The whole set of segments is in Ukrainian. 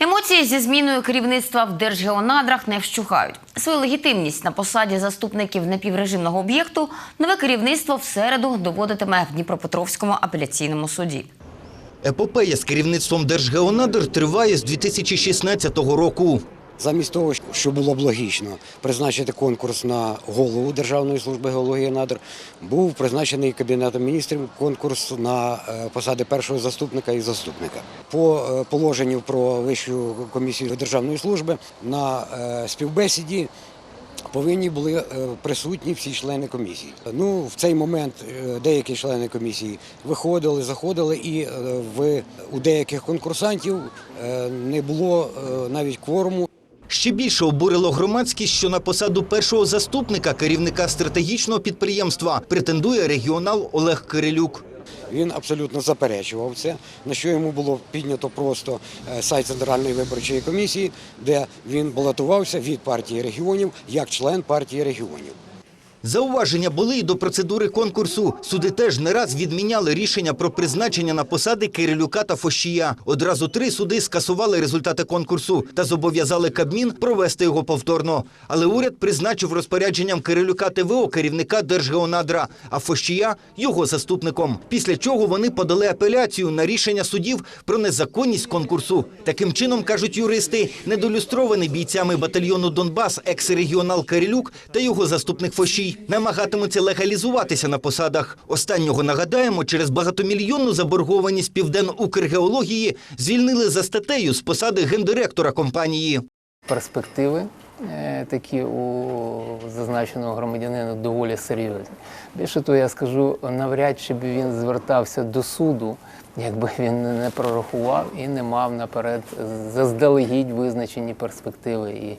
Емоції зі зміною керівництва в Держгеонадрах не вщухають. Свою легітимність на посаді заступників напіврежимного об'єкту нове керівництво в середу доводитиме в Дніпропетровському апеляційному суді. Епопея з керівництвом Держгеонадр триває з 2016 року. Замість того, що було б логічно призначити конкурс на голову Державної служби геології надр, був призначений Кабінетом міністрів конкурс на е, посади першого заступника і заступника. По е, положенню про вищу комісію державної служби на е, співбесіді повинні були присутні всі члени комісії. Ну, в цей момент деякі члени комісії виходили, заходили, і в у деяких конкурсантів не було навіть кворуму. Ще більше обурило громадськість, що на посаду першого заступника керівника стратегічного підприємства претендує регіонал Олег Кирилюк. Він абсолютно заперечував це, на що йому було піднято просто е, сайт Центральної виборчої комісії, де він балотувався від партії регіонів як член партії регіонів. Зауваження були і до процедури конкурсу. Суди теж не раз відміняли рішення про призначення на посади Кирилюка та Фощія. Одразу три суди скасували результати конкурсу та зобов'язали Кабмін провести його повторно. Але уряд призначив розпорядженням Кирилюка ТВО керівника Держгеонадра, а Фощія – його заступником. Після чого вони подали апеляцію на рішення судів про незаконність конкурсу. Таким чином, кажуть юристи, недолюстрований бійцями батальйону Донбас екс-регіонал Кирилюк та його заступник Фощій намагатимуться легалізуватися на посадах. Останнього нагадаємо, через багатомільйонну заборгованість Південнукргеології звільнили за статтею з посади гендиректора компанії. перспективи е, такі у зазначеного громадянина доволі серйозні. Більше того, я скажу, навряд чи б він звертався до суду, якби він не прорахував і не мав наперед заздалегідь визначені перспективи і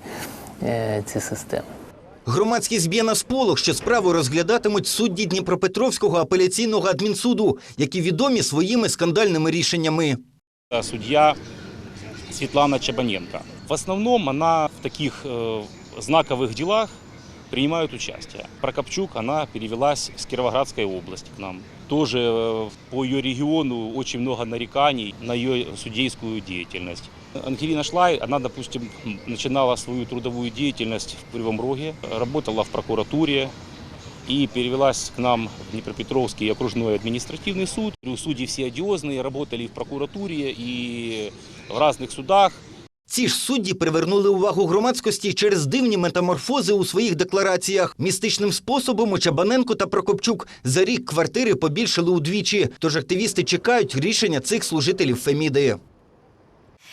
е, ці системи. Громадський зб'є на сполох, що справу розглядатимуть судді Дніпропетровського апеляційного адмінсуду, які відомі своїми скандальними рішеннями. Это судья Светлана Чабаненко. В основном она в таких э, знаковых делах принимает участие. Прокопчук, она перевелась с Кировоградской области к нам. Тоже э, по ее региону очень много нареканий на ее судейскую деятельность. Ангелина Шлай, она, допустим, начинала свою трудовую деятельность в Кривом Роге, работала в прокуратуре, и перевелась к нам в Днепропетровский окружной административный суд. Судьи все одиозные, работали и в прокуратуре, и в разных судах. Ці ж судді привернули увагу громадськості через дивні метаморфози у своїх деклараціях. Містичним способом у Чабаненко та Прокопчук за рік квартири побільшили удвічі. Тож активісти чекають рішення цих служителів Феміди.